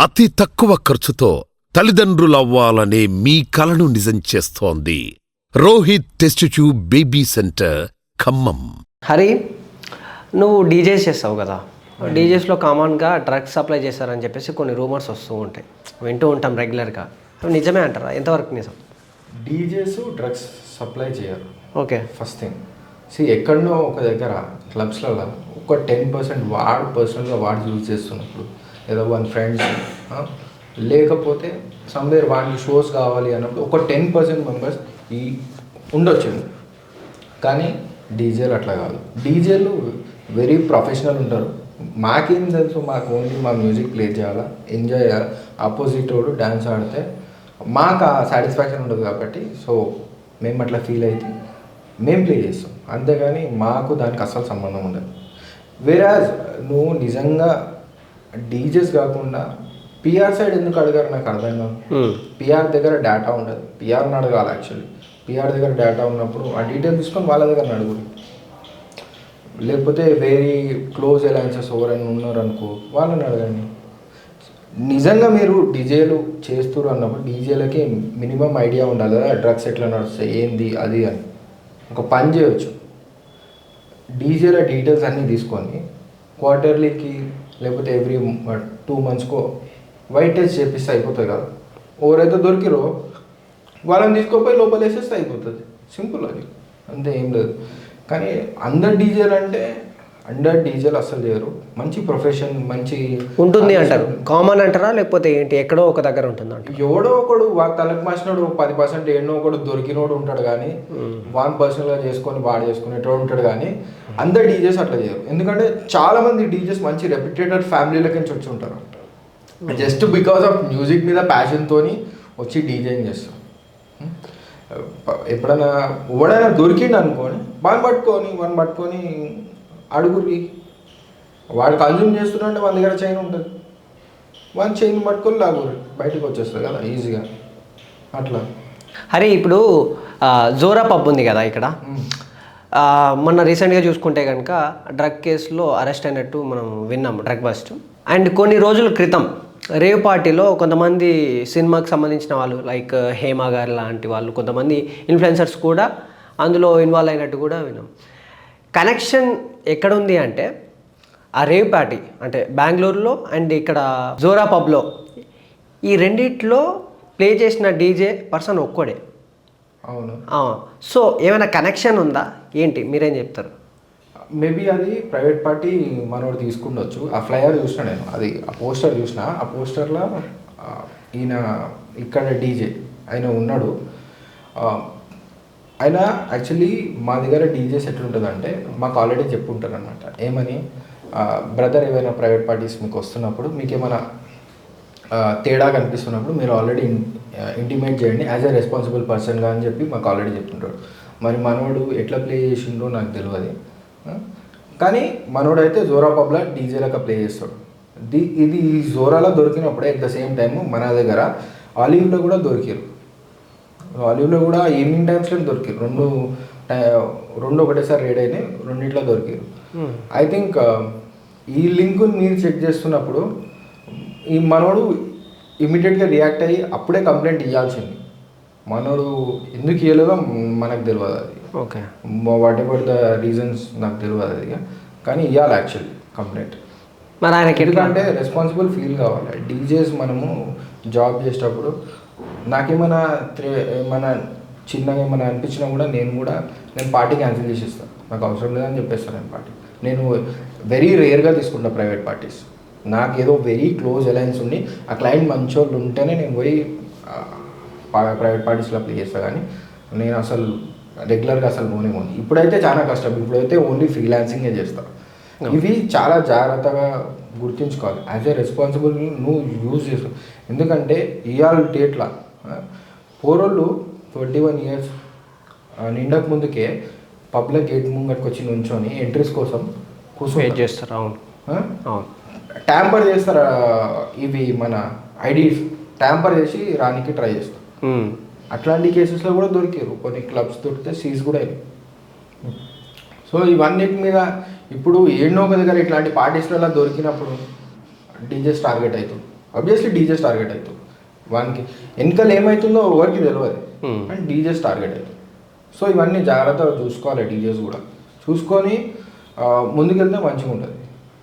అతి తక్కువ ఖర్చుతో తల్లిదండ్రులవ్వాలనే మీ కలను నిజం చేస్తోంది. Rohit test tube baby centre Khammam. Hari నువ్వు డీజేస్ చేస్తావు కదా. డీజేస్లో కామన్గా డ్రగ్స్ సప్లై చేస్తారని చెప్పేసి కొన్ని రూమర్స్ వస్తూ ఉంటాయి. వింటూ ఉంటాం రెగ్యులర్గా. అవి నిజమే అంటారా? ఎంతవరకు నిజం? డీజేస్ డ్రగ్స్ సప్లై చేయరు. ఓకే. First thing. సి ఎక్కడనో ఒక దగ్గర క్లబ్స్లలో ఒక టెన్ పర్సెంట్ వాడు పర్సనల్గా వాడు యూజ్ చేస్తున్నప్పుడు లేదా వన్ ఫ్రెండ్స్ లేకపోతే సమ్వేర్ వాడికి షోస్ కావాలి అన్నప్పుడు ఒక టెన్ పర్సెంట్ మెంబర్స్ ఈ ఉండొచ్చు కానీ డీజేలు అట్లా కాదు. డీజేలు వెరీ ప్రొఫెషనల్ ఉంటారు. మాకేం తెలుసు మాకు ఓన్లీ మా మ్యూజిక్ ప్లే చేయాలా ఎంజాయ్ చేయాలి? ఆపోజిట్ వాడు డ్యాన్స్ ఆడితే మాకు ఆ సాటిస్ఫాక్షన్ ఉండదు కాబట్టి సో మేము అట్లా ఫీల్ అయితే మేము ప్లే చేస్తాం. అంతేగాని మాకు దానికి అస్సలు సంబంధం ఉండదు. వేరే నువ్వు నిజంగా డీజేస్ కాకుండా పిఆర్ సైడ్ ఎందుకు అడిగారు నాకు అర్థం కాదు. పిఆర్ దగ్గర డేటా ఉండదు పిఆర్ని అడగాలి యాక్చువల్లీ పిఆర్ దగ్గర డేటా ఉన్నప్పుడు ఆ డీటెయిల్ తీసుకొని వాళ్ళ దగ్గర అడుగురు లేకపోతే వెరీ క్లోజ్ అలయన్సెస్ ఎవరైనా ఉన్నారు అనుకో వాళ్ళని అడగండి. నిజంగా మీరు డీజేలు చేస్తారు అన్నప్పుడు డీజేలకి మినిమం ఐడియా ఉండాలి కదా డ్రగ్స్ ఎట్లా నడుస్తాయి ఏంది అది అని. ఒక పని చేయొచ్చు. డీజేల డీటెయిల్స్ అన్నీ తీసుకొని క్వార్టర్లీకి లేకపోతే ఎవ్రీ టూ మంత్స్కో వైట్ టెస్ట్ చేపిస్తే అయిపోతుంది కదా. ఎవరైతే దొరికిరో వాళ్ళని తీసుకోపోయి లోపల వేసేస్తే అయిపోతుంది. సింపుల్ అది. అంతే ఏం లేదు. కానీ అందరు డీజేలు అంటే అండర్ డీజేలు అస్సలు చేయరు. మంచి ప్రొఫెషన్ మంచి ఉంటుంది అంటారు. కామన్ అంటారా? లేకపోతే ఏంటి? ఎక్కడో ఒక దగ్గర ఉంటుంది అంటారు. ఎవడో ఒకడు వాడు తలకు మాసినోడు పది పర్సెంట్ ఎన్నో ఒకడు దొరికినోడు ఉంటాడు కానీ వాన్ పర్సనల్గా చేసుకొని వాడు చేసుకునేటోడు ఉంటాడు కానీ అందరు డీజేస్ అట్లా చేయరు. ఎందుకంటే చాలా మంది డీజేస్ మంచి రెప్యుటేటెడ్ ఫ్యామిలీలకి నుంచి వచ్చి ఉంటారు. జస్ట్ బికాస్ ఆఫ్ మ్యూజిక్ మీద ప్యాషన్తోని వచ్చి డీజేయింగ్ చేస్తారు. ఎప్పుడైనా ఎవడైనా దొరికిండు అనుకోని వాడిని పట్టుకొని వాడిని పట్టుకొని అడుగురి వాడు కన్జ్యూమ్ చేస్తున్నాడంటే వాళ్ళ దగ్గర చైన్ ఉంటుంది. వన్ చైన్ పట్టుకొని లాగురు. బయటకు వచ్చేస్తుంది కదా ఈజీగా అట్లా. హరి ఇప్పుడు జోరా పబ్ ఉంది కదా ఇక్కడ. మొన్న రీసెంట్గా చూసుకుంటే కనుక డ్రగ్ కేసులో అరెస్ట్ అయినట్టు మనం విన్నాం డ్రగ్ బస్ట్ అండ్ కొన్ని రోజుల క్రితం రేవ్ పార్టీలో కొంతమంది సినిమాకి సంబంధించిన వాళ్ళు లైక్ హేమ గారు లాంటి వాళ్ళు కొంతమంది ఇన్ఫ్లుయెన్సర్స్ కూడా అందులో ఇన్వాల్వ్ అయినట్టు కూడా విన్నాం. కనెక్షన్ ఎక్కడుంది అంటే ఆ రేవ్ పార్టీ అంటే బెంగళూరులో అండ్ ఇక్కడ జోరా పబ్లో. ఈ రెండిట్లో ప్లే చేసిన డీజే పర్సన్ ఒక్కడే. అవును. సో ఏమైనా కనెక్షన్ ఉందా? ఏంటి? మీరేం చెప్తారు? మేబీ అది ప్రైవేట్ పార్టీ మనోడు తీసుకుండొచ్చు. ఆ ఫ్లయర్ చూసిన నేను. అది ఆ పోస్టర్ చూసిన. ఆ పోస్టర్లో ఈయన ఇక్కడ డీజే. ఆయన ఉన్నాడు. అయినా ఆయన యాక్చువల్లీ మా దగ్గర డీజేస్ ఎట్లుంటుందంటే మాకు ఆల్రెడీ చెప్పుంటారు అనమాట ఏమని బ్రదర్ ఏమైనా ప్రైవేట్ పార్టీస్ మీకు వస్తున్నప్పుడు మీకు ఏమైనా తేడా కనిపిస్తున్నప్పుడు మీరు ఆల్రెడీ ఇంటిమేట్ చేయండి. యాజ్ ఎ రెస్పాన్సిబుల్ పర్సన్గా అని చెప్పి మాకు ఆల్రెడీ చెప్తుంటాడు మరి మనోడు ఎట్లా ప్లే చేసిండో నాకు తెలియదు కానీ మనోడు అయితే జోరా పబ్లా డీజేలక ప్లే చేస్తాడు. ది ఇది జోరాలో దొరికినప్పుడే అట్ ద సేమ్ టైం మన దగ్గర ఆలివ్లో కూడా దొరికారు. ఆలివ్లో కూడా ఈవినింగ్ టైమ్స్లో దొరికారు రెండు రెండు ఒకటేసారి రేడ్ అయినాయి రెండిట్లో దొరికారు ఐ థింక్ ఈ లింక్ మీరు చెక్ చేస్తున్నప్పుడు ఈ మనోడు ఇమీడియట్గా రియాక్ట్ అయ్యి అప్పుడే కంప్లైంట్ ఇవ్వాల్సింది మనోడు ఎందుకు ఇవ్వలేదో మనకు తెలియదు అది. Okay whatever the reasons నాకు తెలియదు అది కానీ ఇవ్వాలి యాక్చువల్లీ కంప్లైంట్ మరి ఆయనకి ఎందుకంటే రెస్పాన్సిబుల్ ఫీల్ కావాలి. డీజేస్ మనము జాబ్ చేసేటప్పుడు నాకేమైనా త్రే ఏమైనా చిన్నగా ఏమైనా అనిపించినా కూడా నేను కూడా నేను పార్టీ క్యాన్సిల్ చేసేస్తాను నాకు అవసరం లేదని చెప్పేస్తాను నేను పార్టీ. నేను వెరీ రేర్గా తీసుకుంటా ప్రైవేట్ పార్టీస్ నాకు ఏదో వెరీ క్లోజ్ అలయన్స్ ఉండి ఆ క్లయింట్ మంచోళ్ళు ఉంటేనే నేను పోయి ప్రైవేట్ పార్టీస్లో ప్లే చేస్తాను కానీ నేను అసలు రెగ్యులర్గా అసలు పోనే పోను. ఇప్పుడైతే చాలా కష్టం. ఇప్పుడైతే ఓన్లీ ఫ్రీలాన్సింగే చేస్తాను ఇవి చాలా జాగ్రత్తగా గుర్తుంచుకోవాలి. యాజ్ ఏ రెస్పాన్సిబుల్ నువ్వు యూజ్ చేసుకో ఎందుకంటే ఇవాళ డేట్లా పోరోళ్ళు ట్వంటీ వన్ ఇయర్స్ నిండక ముందుకే పబ్లిక్ గేట్ ముంగట్కి వచ్చి నుంచొని ఎంట్రీస్ కోసం వెయిట్ కూర్చొని చేస్తారు అవును. అవును. ట్యాంపర్ చేస్తారు ఇవి మన ఐడీస్. ట్యాంపర్ చేసి రానికి ట్రై చేస్తారు. మ్మ్. అట్లాంటి కేసెస్లో కూడా దొరికారు. కొన్ని క్లబ్స్ దొరికితే సీజ్ కూడా అయినాయి. సో ఇవన్నిటి మీద ఇప్పుడు ఎన్నో ఒక దగ్గర ఇట్లాంటి పార్టీస్లలో దొరికినప్పుడు డీజేస్ టార్గెట్ అవుతుంది. ఆబ్వియస్లీ డీజెస్ టార్గెట్ అవుతుంది వానికి వెనకాల ఏమవుతుందో ఎవరికి తెలియదు Hmm. అండ్ డీజెస్ టార్గెట్ అవుతుంది సో ఇవన్నీ జాగ్రత్తగా చూసుకోవాలి డీజెస్ కూడా. చూసుకొని ముందుకెళ్తే మంచిగా ఉంటుంది